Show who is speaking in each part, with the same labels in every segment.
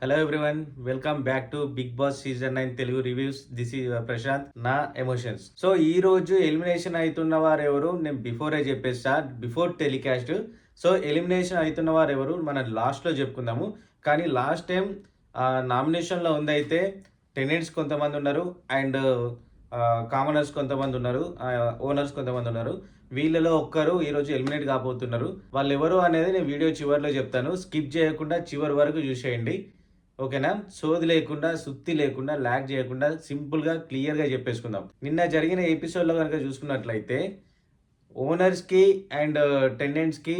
Speaker 1: Hello everyone welcome back to Bigg Boss season nine Telugu reviews this ఈ ప్రశాంత్ నా emotions so ఈ రోజు elimination అవుతున్న వారు ఎవరు నేను బిఫోరే చెప్పేస్తా బిఫోర్ టెలికాస్ట్ సో ఎలిమినేషన్ అవుతున్న వారు ఎవరు మనం లాస్ట్లో చెప్పుకుందాము. కానీ లాస్ట్ టైం నామినేషన్లో ఉందైతే టెనెంట్స్ కొంతమంది ఉన్నారు అండ్ కామనర్స్ కొంతమంది ఉన్నారు ఓనర్స్ కొంతమంది ఉన్నారు. వీళ్ళలో ఒక్కరు ఈరోజు ఎలిమినేట్ కాబోతున్నారు. వాళ్ళు ఎవరు అనేది నేను వీడియో చివరిలో చెప్తాను. స్కిప్ చేయకుండా చివరి వరకు చూసేయండి. ఓకేనా? సోది లేకుండా సుత్తి లేకుండా ల్యాక్ చేయకుండా సింపుల్గా క్లియర్గా చెప్పేసుకుందాం. నిన్న జరిగిన ఎపిసోడ్లో కనుక చూసుకున్నట్లయితే ఓనర్స్కి అండ్ uh, టెండెంట్స్కి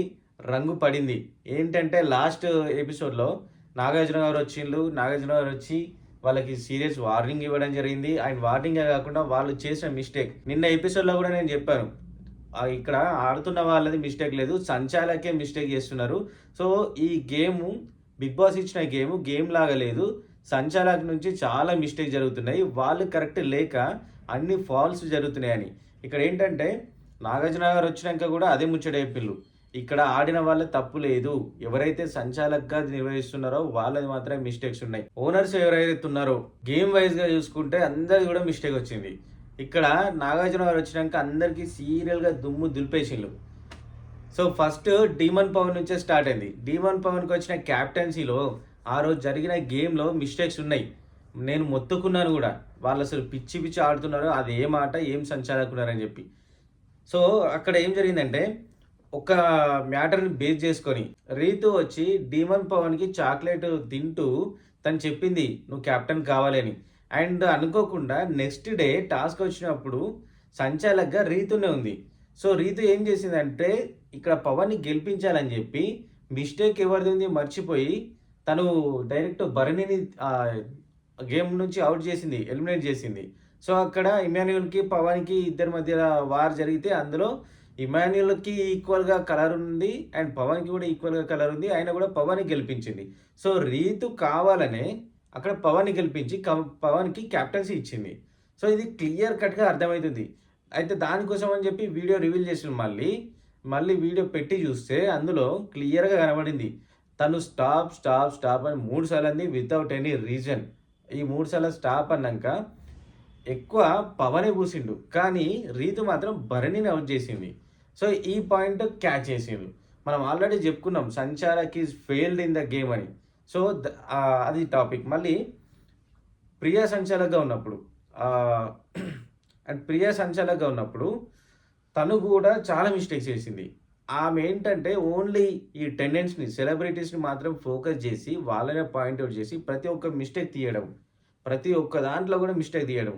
Speaker 1: రంగు పడింది. ఏంటంటే లాస్ట్ ఎపిసోడ్లో నాగార్జున గారు వచ్చిండ్రు. నాగార్జున గారు వచ్చి వాళ్ళకి సీరియస్ వార్నింగ్ ఇవ్వడం జరిగింది. అండ్ వార్నింగే కాకుండా వాళ్ళు చేసిన మిస్టేక్. నిన్న ఎపిసోడ్లో కూడా నేను చెప్పాను. ఇక్కడ ఆడుతున్న వాళ్ళది మిస్టేక్ లేదు. సంచాలకే మిస్టేక్ చేస్తున్నారు. సో ఈ గేమ్ బిగ్ బాస్ ఇచ్చిన గేమ్ గేమ్ లాగా లేదు. సంచాలక్ నుంచి చాలా మిస్టేక్ జరుగుతున్నాయి. వాళ్ళు కరెక్ట్ లేక అన్ని ఫాల్స్ జరుగుతున్నాయని. ఇక్కడ ఏంటంటే నాగార్జున గారు వచ్చినాక కూడా అదే ముచ్చటే పిల్లు ఇక్కడ ఆడిన వాళ్ళ తప్పు లేదు. ఎవరైతే సంచాలక్గా నిర్వహిస్తున్నారో వాళ్ళది మాత్రమే మిస్టేక్స్ ఉన్నాయి. ఓనర్స్ ఎవరైతే ఉన్నారో గేమ్ వైజ్గా చూసుకుంటే అందరిది కూడా మిస్టేక్ వచ్చింది. ఇక్కడ నాగార్జున గారు వచ్చినాక అందరికీ సీరియల్గా దుమ్ము దులిపేసిండ్రు సో ఫస్ట్ డీమన్ పవన్ నుంచే స్టార్ట్ అయింది. డీమన్ పవన్కి వచ్చిన క్యాప్టెన్సీలో ఆ రోజు జరిగిన గేమ్లో మిస్టేక్స్ ఉన్నాయి. నేను మొత్తుకున్నాను కూడా. వాళ్ళు అసలు పిచ్చి పిచ్చి ఆడుతున్నారు. అది ఏ మాట ఏం సంచాలకున్నారని చెప్పి. సో అక్కడ ఏం జరిగిందంటే ఒక మ్యాటర్ని బేస్ చేసుకొని రీతు వచ్చి డీమన్ పవన్కి చాక్లెట్ తింటూ తను చెప్పింది నువ్వు కెప్టెన్ కావాలని అండ్ అనుకోకుండా నెక్స్ట్ డే టాస్క్ వచ్చినప్పుడు సంచాలక్గా రీతునే ఉంది. సో రీతు ఏం చేసిందంటే ఇక్కడ పవన్ని గెలిపించాలని చెప్పి మిస్టేక్ ఎవరిది ఉంది మర్చిపోయి తను డైరెక్ట్ భరణిని గేమ్ నుంచి అవుట్ చేసింది ఎలిమినేట్ చేసింది. సో అక్కడ ఇమాన్యుల్కి పవన్కి ఇద్దరి మధ్య వార్ జరిగితే అందులో ఇమాన్యుల్కి ఈక్వల్గా కలర్ ఉంది అండ్ పవన్కి కూడా ఈక్వల్గా కలర్ ఉంది. ఆయన కూడా పవన్ గెలిపించింది. సో రీతు కావాలనే అక్కడ పవన్ గెలిపించి పవన్కి క్యాప్టెన్సీ ఇచ్చింది. సో ఇది క్లియర్ కట్గా అర్థమవుతుంది. అయితే దానికోసం అని చెప్పి వీడియో రివీల్ చేసిన మళ్ళీ. మళ్ళీ వీడియో పెట్టి చూస్తే అందులో క్లియర్గా కనబడింది. తను స్టాప్ స్టాప్ స్టాప్ అని మూడు సార్లు అంది వితౌట్ ఎనీ రీజన్ ఈ మూడు సార్లు స్టాప్ అన్నాక ఎక్కువ పవనే పూసిండు కానీ రీతు మాత్రం భరణిని అవుట్ చేసింది. సో ఈ పాయింట్ క్యాచ్ చేసిండు. మనం ఆల్రెడీ చెప్పుకున్నాం సంచారక్ is failed in the game అని. సో అది టాపిక్ మళ్ళీ ప్రియా సంచాలకగా ఉన్నప్పుడు అండ్ ప్రియా సంచాలకగా ఉన్నప్పుడు తను కూడా చాలా మిస్టేక్స్ చేసింది. ఆమె ఏంటంటే ఓన్లీ ఈ టెండెన్స్ని సెలబ్రిటీస్ని మాత్రం ఫోకస్ చేసి వాళ్ళనే పాయింట్ అవుట్ చేసి ప్రతి ఒక్క మిస్టేక్ తీయడం. ప్రతి ఒక్క దాంట్లో కూడా మిస్టేక్ తీయడం.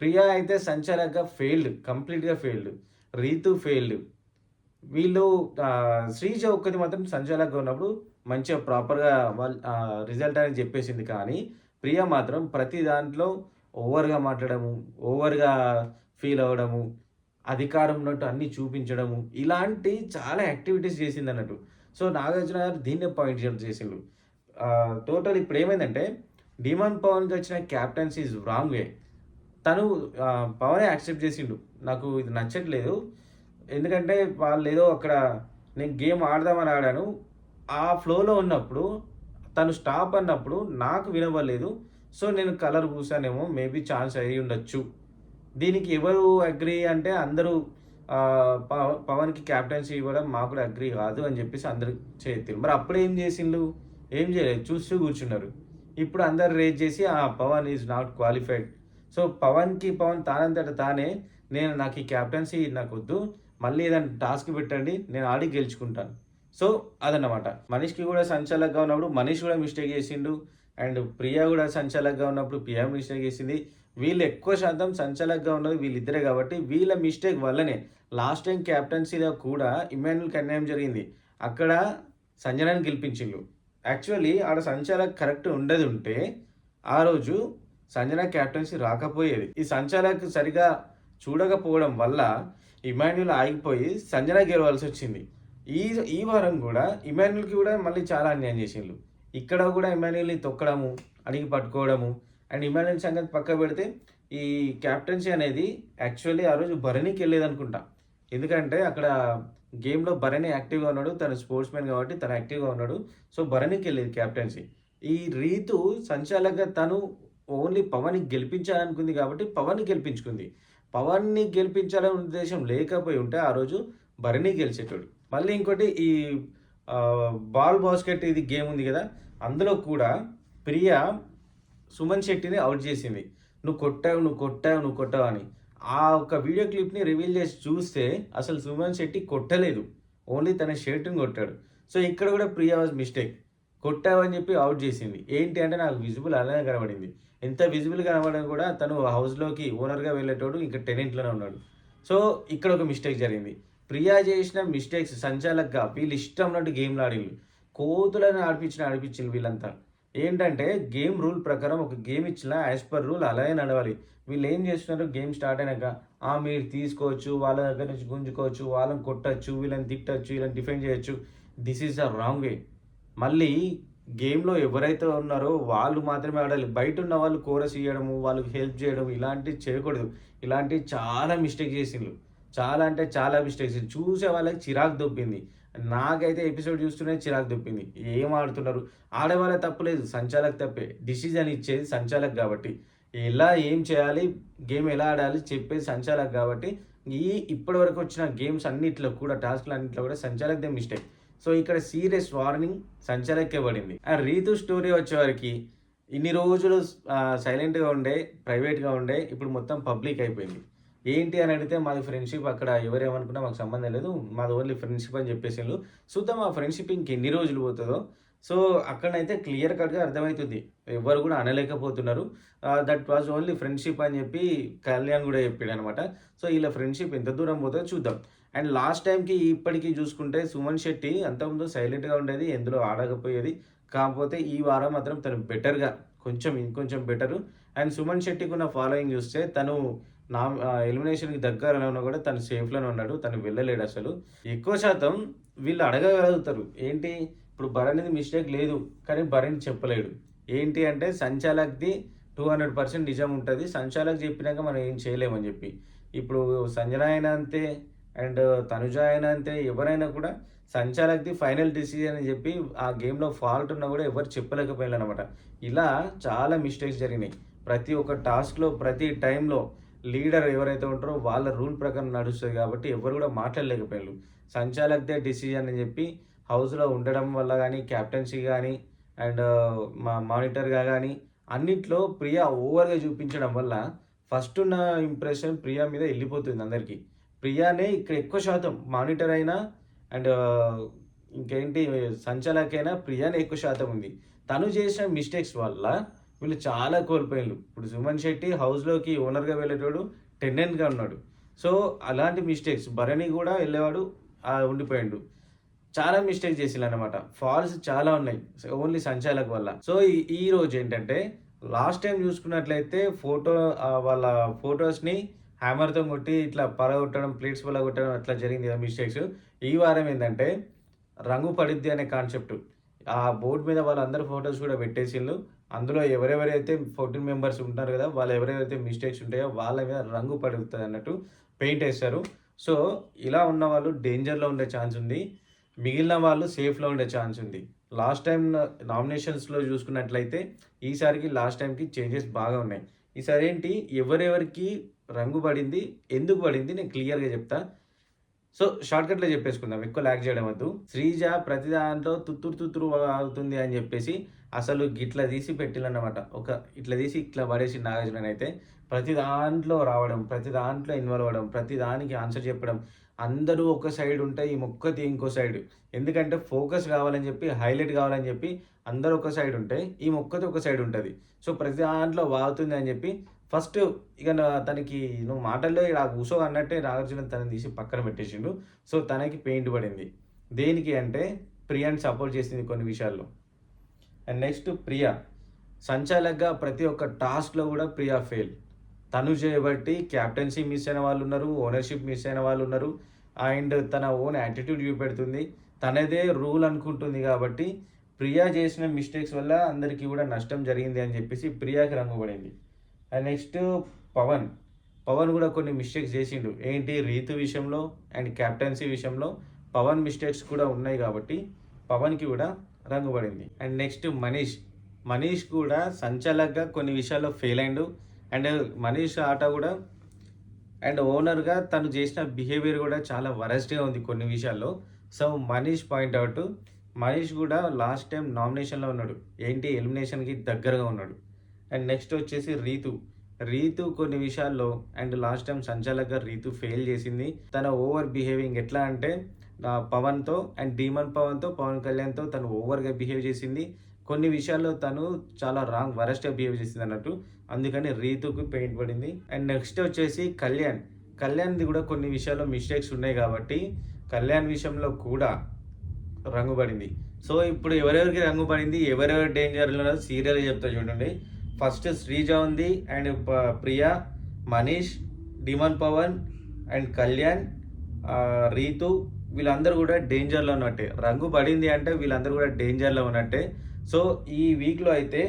Speaker 1: ప్రియా అయితే సంచాలక ఫెయిల్డ్ కంప్లీట్గా ఫెయిల్డ్ రీతు ఫెయిల్డ్ వీళ్ళు శ్రీజ ఒక్కది మాత్రం సంచాలకగా ఉన్నప్పుడు మంచిగా ప్రాపర్గా వాళ్ళ రిజల్ట్ అని చెప్పేసింది. కానీ ప్రియ మాత్రం ప్రతి దాంట్లో ఓవర్గా మాట్లాడము ఓవర్గా ఫీల్ అవ్వడము అధికారంలో ఉన్నట్టు అన్నీ చూపించడము ఇలాంటి చాలా యాక్టివిటీస్ చేసింది అన్నట్టు సో నాగార్జున గారు దీన్నే పాయింట్ చేసిండు. టోటల్ ఇప్పుడు ఏమైందంటే డిమాండ్ పవన్కి వచ్చిన క్యాప్టెన్స్ ఈజ్ రాంగ్ వే తను పవనే యాక్సెప్ట్ చేసిండు. నాకు ఇది నచ్చట్లేదు. ఎందుకంటే వాళ్ళు ఏదో అక్కడ నేను గేమ్ ఆడదామని ఆడాను. ఆ ఫ్లోలో ఉన్నప్పుడు తను స్టాప్ అన్నప్పుడు నాకు వినవలేదు సో నేను కలర్ పూసానేమో మేబీ ఛాన్స్ అయ్యి ఉండొచ్చు. దీనికి ఎవరు అగ్రి అంటే అందరూ పవన్కి క్యాప్టెన్సీ ఇవ్వడం మాకు కూడా అగ్రి కాదు అని చెప్పేసి అందరు చేతి మరి అప్పుడు ఏం చేసిండు ఏం చేయలేదు. చూస్తూ కూర్చున్నారు. ఇప్పుడు అందరు రేజ్ చేసి ఆ Pavan is not qualified so పవన్కి Pavan తానంతట తానే నేను నాకు ఈ క్యాప్టెన్సీ నాకు వద్దు మళ్ళీ ఏదైనా టాస్క్ పెట్టండి నేను ఆడి గెలుచుకుంటాను. సో అదన్నమాట. మనీష్కి కూడా సంచాలకగా ఉన్నప్పుడు మనీష్ కూడా మిస్టేక్ చేసిండు. అండ్ ప్రియా కూడా సంచాలకగా ఉన్నప్పుడు ప్రియా మిస్టేక్ చేసింది. వీళ్ళు ఎక్కువ శాతం సంచాలకగా ఉన్నది వీళ్ళిద్దరే కాబట్టి వీళ్ళ మిస్టేక్ వల్లనే. లాస్ట్ టైం క్యాప్టెన్సీలో కూడా ఇమాన్యుల్ అన్యాయం జరిగింది. అక్కడ సంజనాన్ని గెలిపించిండు యాక్చువల్లీ ఆడ సంచాలక్ కరెక్ట్ ఉండదు ఉంటే ఆ రోజు సంజన క్యాప్టెన్సీ రాకపోయేది. ఈ సంచాలక్ సరిగా చూడకపోవడం వల్ల ఇమాన్యుల్ ఆగిపోయి సంజన గెలవాల్సి వచ్చింది. ఈ ఈ వారం కూడా ఇమాన్యుల్కి కూడా మళ్ళీ చాలా అన్యాయం చేసిండ్రు. ఇక్కడ కూడా ఇమాన్యుల్ని తొక్కడము అడిగి పట్టుకోవడము అండ్ ఇమాన్యుల్ సంగతి పక్క పెడితే ఈ క్యాప్టెన్సీ అనేది యాక్చువల్లీ ఆ రోజు భరణికి వెళ్ళేది అనుకుంటా. ఎందుకంటే అక్కడ గేమ్లో భరణి యాక్టివ్గా ఉన్నాడు తను స్పోర్ట్స్ మ్యాన్ కాబట్టి తను యాక్టివ్గా ఉన్నాడు. సో భరణికి వెళ్ళేది క్యాప్టెన్సీ ఈ రీతు సంచాలక తను ఓన్లీ పవన్ని గెలిపించాలనుకుంది కాబట్టి పవన్ని గెలిపించుకుంది. పవన్ని గెలిపించాలనే ఉద్దేశం లేకపోయి ఉంటే ఆ రోజు భరణి గెలిచేటోడు. మళ్ళీ ఇంకోటి ఈ బాల్ బాస్కెట్ ఇది గేమ్ ఉంది కదా అందులో కూడా ప్రియా సుమన్ శెట్టిని అవుట్ చేసింది. నువ్వు కొట్టావు నువ్వు కొట్టావు నువ్వు కొట్టావు అని. ఆ ఒక వీడియో క్లిప్ని రివీల్ చేసి చూస్తే అసలు సుమన్ శెట్టి కొట్టలేదు. ఓన్లీ తన షర్ట్ని కొట్టాడు. సో ఇక్కడ కూడా ప్రియా వాజ్ మిస్టేక్. కొట్టావని చెప్పి అవుట్ చేసింది. ఏంటి అంటే నాకు విజిబుల్ అలానే కనబడింది. ఎంత విజిబుల్ కనబడడం కూడా తను హౌస్లోకి ఓనర్గా వెళ్ళేటోడు ఇంకా టెనెంట్లోనే ఉన్నాడు. సో ఇక్కడ ఒక మిస్టేక్ జరిగింది. ప్రియా చేసిన మిస్టేక్స్ సంచాలక్గా వీళ్ళు ఇష్టం ఉన్నట్టు గేమ్లు ఆడిళ్ళు కోతులను ఆడిపించిన ఆడిపించింది వీళ్ళంతా. ఏంటంటే గేమ్ రూల్ ప్రకారం ఒక గేమ్ ఇచ్చిన యాజ్ పర్ రూల్ అలాగే నడవాలి. వీళ్ళు ఏం చేస్తున్నారు? గేమ్ స్టార్ట్ అయినాక ఆ మీరు తీసుకోవచ్చు వాళ్ళ దగ్గర నుంచి గుంజుకోవచ్చు వాళ్ళని కొట్టచ్చు వీళ్ళని తిట్టచ్చు వీళ్ళని డిఫెండ్ చేయొచ్చు. This is the wrong way మళ్ళీ గేమ్లో ఎవరైతే ఉన్నారో వాళ్ళు మాత్రమే ఆడాలి. బయట ఉన్న వాళ్ళు కోరస్ ఇవ్వడము వాళ్ళకి హెల్ప్ చేయడం ఇలాంటివి చేయకూడదు. ఇలాంటివి చాలా మిస్టేక్ చేసిండ్రు చాలా అంటే చాలా మిస్టేక్స్. చూసే వాళ్ళకి చిరాకు దొబ్బింది. నాకైతే ఎపిసోడ్ చూస్తూనే చిరాకు దొబ్బింది ఏం ఆడుతున్నారు? ఆడేవాళ్ళే తప్పులేదు సంచాలక్ తప్పే. డిసిజన్ ఇచ్చేది సంచాలక్ కాబట్టి. ఎలా ఏం చేయాలి గేమ్ ఎలా ఆడాలి చెప్పేది సంచాలక్ కాబట్టి. ఈ ఇప్పటి వరకు వచ్చిన గేమ్స్ అన్నిట్లో కూడా టాస్క్లు అన్నిట్లో కూడా సంచాలక్దే మిస్టేక్. సో ఇక్కడ సీరియస్ వార్నింగ్ సంచాలకే పడింది. ఆ రీతు స్టోరీ వచ్చేవారికి ఇన్ని రోజులు సైలెంట్గా ఉండే ప్రైవేట్గా ఉండే ఇప్పుడు మొత్తం పబ్లిక్ అయిపోయింది. ఏంటి అని అడిగితే మాది ఫ్రెండ్షిప్ అక్కడ ఎవరేమనుకున్నా మాకు సంబంధం లేదు. మాది ఓన్లీ ఫ్రెండ్షిప్ అని చెప్పేసి చూద్దాం ఆ ఫ్రెండ్షిప్ ఇంకెన్ని రోజులు పోతుందో. సో అక్కడైతే క్లియర్ కట్గా అర్థమవుతుంది ఎవరు కూడా అనలేకపోతున్నారు. దట్ వాజ్ ఓన్లీ ఫ్రెండ్షిప్ అని చెప్పి కళ్యాణ్ కూడా చెప్పాడు అనమాట సో ఇలా ఫ్రెండ్షిప్ ఎంత దూరం పోతుందో చూద్దాం. అండ్ లాస్ట్ టైంకి ఇప్పటికీ చూసుకుంటే సుమన్ శెట్టి అంతకుముందు సైలెంట్గా ఉండేది ఎందులో ఆడకపోయేది. కాకపోతే ఈ వారం మాత్రం తను బెటర్గా కొంచెం ఇంకొంచెం బెటరు అండ్ సుమన్ శెట్టికి ఉన్న ఫాలోయింగ్ చూస్తే తను నా ఎలిమినేషన్కి దగ్గరలో ఉన్నా కూడా తను సేఫ్లోనే ఉన్నాడు తను వెళ్ళలేడు అసలు. ఎక్కువ శాతం వీళ్ళు అడగగలుగుతారు ఏంటి? ఇప్పుడు భరణిది మిస్టేక్ లేదు కానీ భరణి చెప్పలేడు. ఏంటి అంటే సంచాలక్ది టూ హండ్రెడ్ పర్సెంట్ నిజం ఉంటుంది సంచాలక్ చెప్పినాక మనం ఏం చేయలేమని చెప్పి. ఇప్పుడు సంజన అయినా అంతే అండ్ తనుజ అయినా అంతే ఎవరైనా కూడా సంచాలక్ది ఫైనల్ డిసిజన్ అని చెప్పి ఆ గేమ్లో ఫాల్ట్ ఉన్నా కూడా ఎవరు చెప్పలేకపోయారు అనమాట ఇలా చాలా మిస్టేక్స్ జరిగినాయి. ప్రతి ఒక్క టాస్క్లో ప్రతి టైంలో లీడర్ ఎవరైతే ఉంటారో వాళ్ళ రూల్ ప్రకారం నడుస్తుంది కాబట్టి ఎవరు కూడా మాట్లాడలేకపోయారు. సంచాలక్దే డిసిజన్ అని చెప్పి హౌస్లో ఉండడం వల్ల కానీ క్యాప్టెన్సీ కానీ అండ్ uh, మా మానిటర్గా కానీ అన్నిట్లో ప్రియా ఓవర్గా చూపించడం వల్ల ఫస్ట్ ఉన్న ఇంప్రెషన్ ప్రియా మీద వెళ్ళిపోతుంది అందరికీ. ప్రియానే ఇక్కడ ఎక్కువ శాతం మానిటర్ అయినా అండ్ uh, ఇంకేంటి సంచాలకైనా ప్రియానే ఎక్కువ శాతం ఉంది. తను చేసిన మిస్టేక్స్ వల్ల వీళ్ళు చాలా కోల్పోయారు ఇప్పుడు సుమన్ శెట్టి హౌస్లోకి ఓనర్గా వెళ్ళేటోడు టెండెంట్గా ఉన్నాడు. సో అలాంటి మిస్టేక్స్ భరణి కూడా వెళ్ళేవాడు ఉండిపోయాడు. చాలా మిస్టేక్ చేసిండు అనమాట ఫాల్స్ చాలా ఉన్నాయి ఓన్లీ సంచాలక్ వల్ల. సో ఈ- ఈ రోజు ఏంటంటే లాస్ట్ టైం చూసుకున్నట్లయితే ఫోటో వాళ్ళ ఫొటోస్ని హ్యామర్తో కొట్టి ఇట్లా పరగొట్టడం ప్లేట్స్ పలగొట్టడం అట్లా జరిగింది కదా మిస్టేక్స్ ఈ వారం ఏంటంటే రంగు పడిద్ది అనే కాన్సెప్ట్ ఆ బోర్డు మీద వాళ్ళందరి ఫొటోస్ కూడా పెట్టేసిండ్రు అందులో ఎవరెవరైతే ఫోర్టీన్ మెంబర్స్ ఉంటారు కదా వాళ్ళు ఎవరెవరైతే మిస్టేక్స్ ఉంటాయో వాళ్ళ మీద రంగు పడుతుంది అన్నట్టు పెయింట్ వేస్తారు. సో ఇలా ఉన్న వాళ్ళు డేంజర్లో ఉండే ఛాన్స్ ఉంది. మిగిలిన వాళ్ళు సేఫ్లో ఉండే ఛాన్స్ ఉంది. లాస్ట్ టైం నామినేషన్స్లో చూసుకున్నట్లయితే ఈసారికి లాస్ట్ టైంకి చేంజెస్ బాగా ఉన్నాయి. ఈసారి ఏంటి? ఎవరెవరికి రంగు పడింది ఎందుకు పడింది నేను క్లియర్గా చెప్తా. సో షార్ట్కట్లో చెప్పేసుకుందాం. ఎక్కువ ల్యాక్ చేయడం వద్దు. శ్రీజ ప్రతి దాంట్లో తుత్తురు తుత్తురు అవుతుంది అని చెప్పేసి అసలు గిట్ల తీసి పెట్టిల్లన్నమాట ఒక ఇట్లా తీసి ఇట్లా పడేసి నాగార్జున అయితే ప్రతి దాంట్లో రావడం ప్రతి దాంట్లో ఇన్వాల్వ్ అవ్వడం ప్రతి దానికి ఆన్సర్ చెప్పడం అందరూ ఒక సైడ్ ఉంటే ఈ మొక్కతి ఇంకో సైడ్ ఎందుకంటే ఫోకస్ కావాలని చెప్పి హైలైట్ కావాలని చెప్పి అందరూ ఒక సైడ్ ఉంటే ఈ మొక్కతి ఒక సైడ్ ఉంటుంది. సో ప్రతి దాంట్లో వాగుతుంది అని చెప్పి ఫస్ట్ ఇక తనకి నువ్వు మాటల్లో ఇలా కూసో అన్నట్టే నాగార్జున తనని తీసి పక్కన పెట్టేసిండు. సో తనకి పెయింట్ పడింది. దేనికి అంటే ప్రియాని సపోర్ట్ చేసింది కొన్ని విషయాల్లో. And next Priya. సంచాలకగా ప్రతి ఒక్క టాస్క్లో కూడా ప్రియా ఫెయిల్ తను చేయబట్టి క్యాప్టెన్సీ మిస్ అయిన వాళ్ళు ఉన్నారు ఓనర్షిప్ మిస్ అయిన వాళ్ళు ఉన్నారు అండ్ తన ఓన్ యాటిట్యూడ్ చూపెడుతుంది. తనదే రూల్ అనుకుంటుంది కాబట్టి ప్రియా చేసిన మిస్టేక్స్ వల్ల అందరికీ కూడా నష్టం జరిగింది అని చెప్పేసి ప్రియాకి రంగుబడింది అండ్ నెక్స్ట్ పవన్. పవన్ కూడా కొన్ని మిస్టేక్స్ చేసిండు. ఏంటి? రీతు విషయంలో అండ్ క్యాప్టెన్సీ విషయంలో పవన్ మిస్టేక్స్ కూడా ఉన్నాయి కాబట్టి పవన్కి కూడా రంగు పడింది. And next Manish. మనీష్ కూడా సంచలకంగా కొన్ని విషయాల్లో ఫెయిల్ అయిండు. అండ్ మనీష్ ఆట కూడా అండ్ ఓనర్గా తను చేసిన బిహేవియర్ కూడా చాలా వరస్ట్గా ఉంది కొన్ని విషయాల్లో. So Manish point out Manish కూడా లాస్ట్ టైం నామినేషన్లో ఉన్నాడు. ఏంటి? ఎలిమినేషన్కి దగ్గరగా ఉన్నాడు. అండ్ నెక్స్ట్ వచ్చేసి రీతు. రీతు కొన్ని విషయాల్లో అండ్ లాస్ట్ టైం సంచాలక్గా రీతు ఫెయిల్ చేసింది. తన ఓవర్ బిహేవింగ్ ఎట్లా అంటే పవన్తో అండ్ డీమన్ పవన్తో పవన్ కళ్యాణ్తో తను ఓవర్గా బిహేవ్ చేసింది. కొన్ని విషయాల్లో తను చాలా రాంగ్ వరస్ట్గా బిహేవ్ చేసింది అన్నట్టు. అందుకని రీతుకు పెయింట్ పడింది. అండ్ నెక్స్ట్ వచ్చేసి కళ్యాణ్. కళ్యాణ్ది కూడా కొన్ని విషయాల్లో మిస్టేక్స్ ఉన్నాయి కాబట్టి కళ్యాణ్ విషయంలో కూడా రంగు పడింది. సో ఇప్పుడు ఎవరెవరికి రంగు పడింది ఎవరెవరు డేంజర్లో సీరియల్ చెప్తా చూడండి. ఫస్ట్ శ్రీజ ఉంది and Priya Manish Demon Pavan and Kalyan Ritu వీళ్ళందరూ కూడా డేంజర్లో ఉన్నట్టే. రంగు పడింది అంటే వీళ్ళందరూ కూడా డేంజర్లో ఉన్నట్టే. సో ఈ వీక్లో అయితే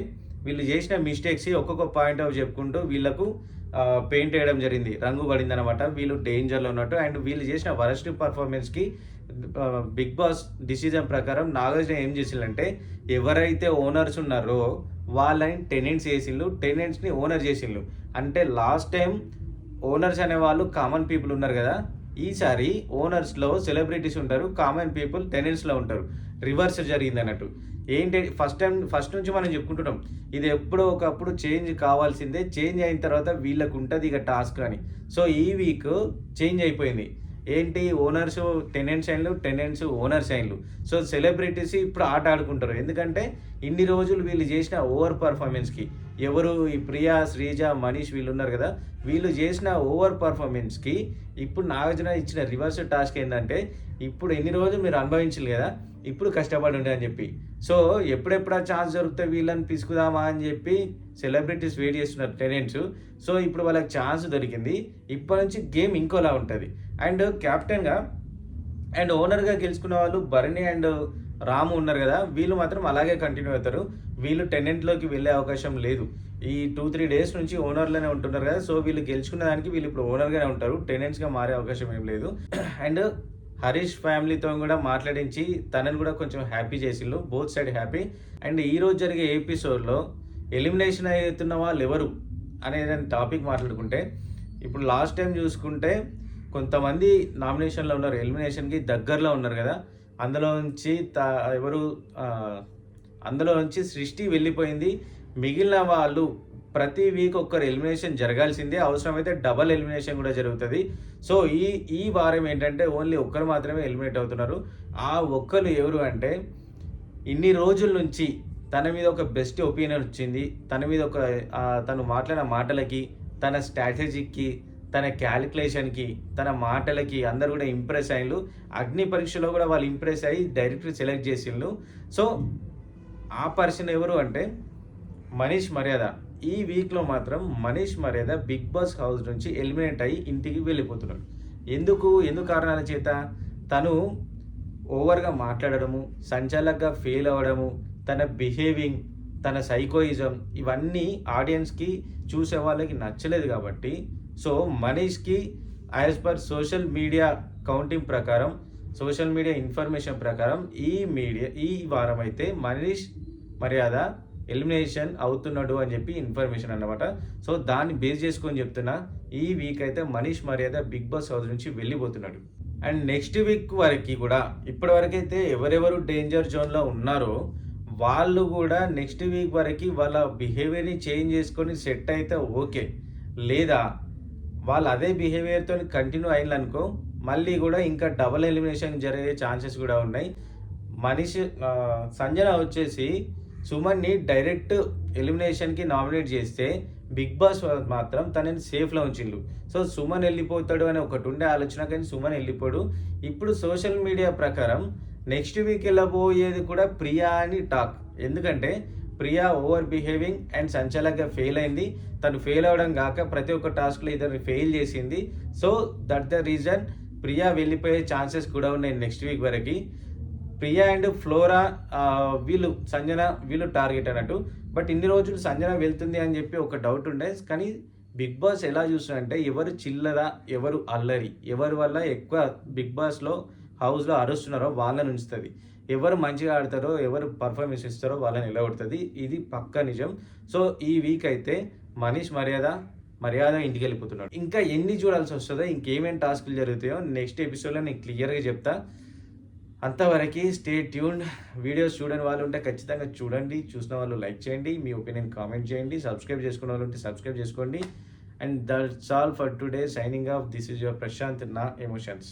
Speaker 1: వీళ్ళు చేసిన మిస్టేక్స్ ఒక్కొక్క పాయింట్ ఆఫ్ చెప్పుకుంటూ వీళ్ళకు పెయింట్ వేయడం జరిగింది. రంగు పడింది అనమాట వీళ్ళు డేంజర్లో ఉన్నట్టు. అండ్ వీళ్ళు చేసిన వరస్ట్ పర్ఫార్మెన్స్కి బిగ్ బాస్ డిసిజన్ ప్రకారం నాగార్జున ఏం చేసిందంటే ఎవరైతే ఓనర్స్ ఉన్నారో వాళ్ళని టెనెంట్స్ చేసిండ్రు టెనెంట్స్ని ఓనర్ చేసిండ్రు అంటే లాస్ట్ టైం ఓనర్స్ అనే వాళ్ళు కామన్ పీపుల్ ఉన్నారు కదా. ఈసారి ఓనర్స్లో సెలబ్రిటీస్ ఉంటారు కామన్ పీపుల్ టెనెంట్స్లో ఉంటారు. రివర్స్ జరిగింది అన్నట్టు ఏంటి ఫస్ట్ టైం ఫస్ట్ నుంచి మనం చెప్పుకుంటున్నాం ఇది ఎప్పుడో ఒకప్పుడు చేంజ్ కావాల్సిందే చేంజ్ అయిన తర్వాత వీళ్ళకు ఉంటుంది ఇక టాస్క్ అని. సో ఈ వీక్ చేంజ్ అయిపోయింది. ఏంటి ఓనర్స్ టెనెంట్స్ అయిన్లు టెనెంట్స్ ఓనర్స్ అయిన్లు. సో సెలబ్రిటీస్ ఇప్పుడు ఆట ఆడుకుంటారు. ఎందుకంటే ఇన్ని రోజులు వీళ్ళు చేసిన ఓవర్ పర్ఫార్మెన్స్కి ఎవరు ఈ ప్రియా శ్రీజ మనీష్ వీళ్ళు ఉన్నారు కదా వీళ్ళు చేసిన ఓవర్ పర్ఫార్మెన్స్కి ఇప్పుడు నాగార్జున ఇచ్చిన రివర్స్ టాస్క్ ఏంటంటే ఇప్పుడు ఎన్ని రోజులు మీరు అనుభవించాలి కదా ఇప్పుడు కష్టపడి ఉండే అని చెప్పి. సో ఎప్పుడెప్పుడు ఆ ఛాన్స్ దొరికితే వీళ్ళని తీసుకుదామా అని చెప్పి సెలబ్రిటీస్ వెయిట్ చేస్తున్నారు టెనెంట్స్ సో ఇప్పుడు వాళ్ళకి ఛాన్స్ దొరికింది. ఇప్పటి నుంచి గేమ్ ఇంకోలా ఉంటుంది. అండ్ కెప్టెన్గా అండ్ ఓనర్గా గెలుచుకున్న వాళ్ళు భరణి అండ్ రాము ఉన్నారు కదా వీళ్ళు మాత్రం అలాగే కంటిన్యూ అవుతారు. వీళ్ళు టెనెంట్లోకి వెళ్ళే అవకాశం లేదు. ఈ టూ త్రీ డేస్ నుంచి ఓనర్లోనే ఉంటున్నారు కదా సో వీళ్ళు గెలుచుకున్న దానికి వీళ్ళు ఇప్పుడు ఓనర్గానే ఉంటారు టెనెంట్స్గా మారే అవకాశం ఏం లేదు. అండ్ హరీష్ ఫ్యామిలీతో కూడా మాట్లాడించి తనని కూడా కొంచెం హ్యాపీ చేసిళ్ళు బోత్ సైడ్ హ్యాపీ అండ్ ఈరోజు జరిగే ఎపిసోడ్లో ఎలిమినేషన్ అవుతున్న వాళ్ళు ఎవరు అనే టాపిక్ మాట్లాడుకుంటే ఇప్పుడు లాస్ట్ టైం చూసుకుంటే కొంతమంది నామినేషన్లో ఉన్నారు ఎలిమినేషన్కి దగ్గరలో ఉన్నారు కదా. అందులో నుంచి త ఎవరు అందులో నుంచి సృష్టి వెళ్ళిపోయింది. మిగిలిన వాళ్ళు ప్రతి వీక్ ఒక్కరు ఎలిమినేషన్ జరగాల్సిందే. అవసరమైతే డబల్ ఎలిమినేషన్ కూడా జరుగుతుంది. సో ఈ ఈ వారం ఏంటంటే ఓన్లీ ఒక్కరు మాత్రమే ఎలిమినేట్ అవుతున్నారు. ఆ ఒక్కరు ఎవరు అంటే ఇన్ని రోజుల నుంచి తన మీద ఒక బెస్ట్ ఒపీనియన్ వచ్చింది. తన మీద ఒక తను మాట్లాడిన మాటలకి తన స్ట్రాటజీకి తన క్యాలిక్యులేషన్కి తన మాటలకి అందరు కూడా ఇంప్రెస్ అయ్యిండు అగ్ని పరీక్షలో కూడా వాళ్ళు ఇంప్రెస్ అయ్యి డైరెక్టర్ సెలెక్ట్ చేసిండు సో ఆ పర్సన్ ఎవరు అంటే మనీష్ మర్యాద. ఈ వీక్లో మాత్రం Manish Maryada Bigg Boss house నుంచి ఎలిమినేట్ అయ్యి ఇంటికి వెళ్ళిపోతున్నాడు. ఎందుకు? ఎందుకు కారణాల చేత? తను ఓవర్గా మాట్లాడడము సంచాలకగా ఫెయిల్ అవ్వడము తన బిహేవింగ్ తన సైకోయిజం ఇవన్నీ ఆడియన్స్కి చూసే వాళ్ళకి నచ్చలేదు కాబట్టి so మనీష్కి as per social media counting ప్రకారం సోషల్ మీడియా ఇన్ఫర్మేషన్ ప్రకారం ఈ మీడియా ఈ వారం అయితే మనీష్ మర్యాద ఎలిమినేషన్ అవుతున్నాడు అని చెప్పి ఇన్ఫర్మేషన్ అన్నమాట. సో దాన్ని బేస్ చేసుకొని చెప్తున్నా ఈ వీక్ అయితే Manish Maryada Bigg Boss house నుంచి వెళ్ళిపోతున్నాడు. అండ్ నెక్స్ట్ వీక్ వరకు కూడా ఇప్పటి వరకు అయితే ఎవరెవరు డేంజర్ జోన్లో ఉన్నారో వాళ్ళు కూడా నెక్స్ట్ వీక్ వరకు వాళ్ళ బిహేవియర్ని చేంజ్ చేసుకొని సెట్ అయితే ఓకే. లేదా వాళ్ళు అదే బిహేవియర్తో కంటిన్యూ అయిందనుకో మళ్ళీ కూడా ఇంకా డబల్ ఎలిమినేషన్ జరిగే ఛాన్సెస్ కూడా ఉన్నాయి. మనిషి సంజన వచ్చేసి సుమన్ని డైరెక్ట్ ఎలిమినేషన్కి నామినేట్ చేస్తే బిగ్ బాస్ మాత్రం తనని సేఫ్లో ఉంచిండు. సో సుమన్ వెళ్ళిపోతాడు అని ఒకటి ఉండే ఆలోచన కానీ సుమన్ వెళ్ళిపోడు. ఇప్పుడు సోషల్ మీడియా ప్రకారం నెక్స్ట్ వీక్ వెళ్ళబోయేది కూడా ప్రియా అని టాక్. ఎందుకంటే ప్రియా ఓవర్ బిహేవింగ్ అండ్ సంచలకంగా ఫెయిల్ అయింది. తను ఫెయిల్ అవ్వడం కాక ప్రతి ఒక్క టాస్క్లో ఇద్దరు ఫెయిల్ చేసింది. So that the reason Priya వెళ్ళిపోయే ఛాన్సెస్ కూడా ఉన్నాయి నెక్స్ట్ వీక్ వరకు. ప్రియా అండ్ ఫ్లోరా వీళ్ళు సంజన వీళ్ళు టార్గెట్ అన్నట్టు. బట్ ఇన్ని రోజులు సంజన వెళ్తుంది అని చెప్పి ఒక డౌట్ ఉండే. కానీ బిగ్ బాస్ ఎలా చూస్తున్నారంటే ఎవరు చిల్లర ఎవరు అల్లరి ఎవరి వల్ల ఎక్కువ బిగ్ బాస్లో హౌస్లో అరుస్తున్నారో వాళ్ళని ఉంచుతుంది. ఎవరు మంచిగా ఆడతారో ఎవరు పర్ఫార్మెన్స్ ఇస్తారో వాళ్ళని నిలబడుతుంది. ఇది పక్క నిజం. సో ఈ వీక్ అయితే మనీష్ మర్యాద మర్యాద ఇంటికి వెళ్ళిపోతున్నాడు ఇంకా ఎన్ని చూడాల్సి వస్తుందో ఇంకేమేం టాస్క్లు జరుగుతాయో నెక్స్ట్ ఎపిసోడ్లో నేను క్లియర్గా చెప్తా. అంతవరకు స్టే ట్యూన్ వీడియోస్ చూడని వాళ్ళు ఉంటే ఖచ్చితంగా చూడండి. చూసిన వాళ్ళు లైక్ చేయండి. మీ ఒపీనియన్ కామెంట్ చేయండి. సబ్స్క్రైబ్ చేసుకున్న వాళ్ళు ఉంటే సబ్స్క్రైబ్ చేసుకోండి. And that's all for today signing off this is your Prashanth నా ఎమోషన్స్